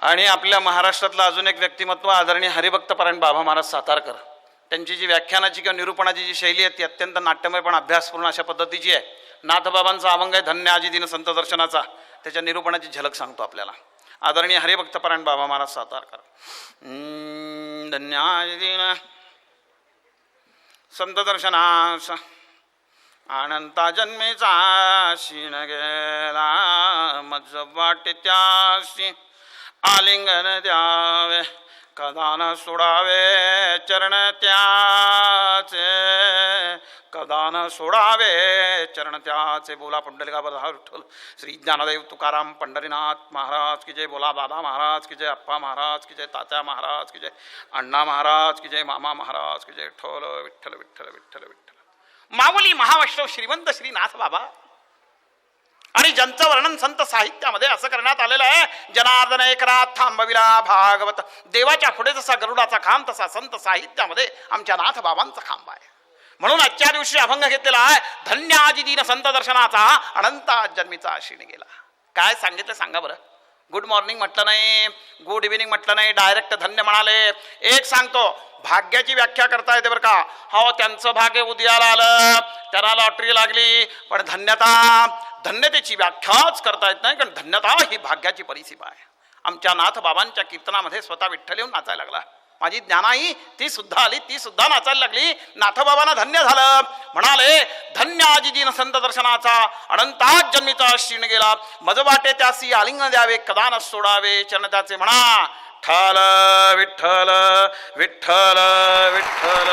आणि आपल्या महाराष्ट्रातलं अजून एक व्यक्तिमत्व आदरणीय हरिभक्तपरायण बाबा महाराज सातारकर. त्यांची जी व्याख्यानाची किंवा निरूपणाची जी शैली आहे ती अत्यंत नाट्यमय पण अभ्यासपूर्ण अशा पद्धतीची आहे. नाथबाबांचा अभंग आहे धन्य आजी दिन संत दर्शनाचा. त्याच्या निरूपणाची झलक सांगतो आपल्याला. आदरणीय हरिभक्तपरायण बाबा महाराज सातारकर. धन्य आजी दिन. संत दर्शनास आनंदा जन्मेचा शिण गेला मज वाटे त्याशी आलिंगन द्यावे कदा न सोडावे चरण त्याचे. कदा न सोडावे चरण त्याचे. बोला पंढलिकावर विठ्ठल श्री ज्ञानदेव तुकाराम पंढरीनाथ महाराज की जय. बोला बाबा महाराज की जय. अप्पा महाराज की जय. तात्या महाराज की जय. अण्णा महाराज की जय. मामा महाराज की जय. ठोल विठ्ठल विठ्ठल विठ्ठल विठ्ठल. माऊली महावैष्णव श्रीमंत श्रीनाथ बाबा. आणि ज्यांचं वर्णन संत साहित्यामध्ये असं करण्यात आलेलं आहे जनार्दन एकरात थांबविला भागवत. देवाच्या पुढे जसा गरुडाचा खांब तसा संत साहित्यामध्ये आमच्या नाथ बाबांचा खांब आहे. म्हणून आजच्या दिवशी अभंग घेतलेला आहे धन्य आजी दिन संत दर्शनाचा अनंत जन्मीचा आशीण गेला. काय सांगितलं सांगा बरं. गुड मॉर्निंग म्हटलं नाही गुड इव्हिनिंग म्हटलं नाही डायरेक्ट धन्य म्हणाले. एक सांगतो भाग्याची व्याख्या करता येते बरं का. हो त्यांचं भाग्य उदयाला आलं त्यांना लॉटरी लागली पण धन्यता धन्यतेची व्याख्याच करता येत नाही कारण धन्यता ही भाग्याची परिसीमा आहे. आमच्या नाथ बाबांच्या कीर्तनामध्ये स्वतः विठ्ठल येऊन नाचायला लागला. माझी ज्ञानाई ती सुद्धा आली ती सुद्धा नाचायला लागली. नाथबाबांना धन्य झालं. म्हणाले धन्य आजी संत दर्शनाचा अनंतात जन्मीचा क्षीण गेला. मज वाटे त्यासी आलिंगन द्यावे कदा सोडावे चरण त्याचे म्हणा विठ्ठल विठ्ठल विठ्ठल विठ्ठल.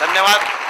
धन्यवाद.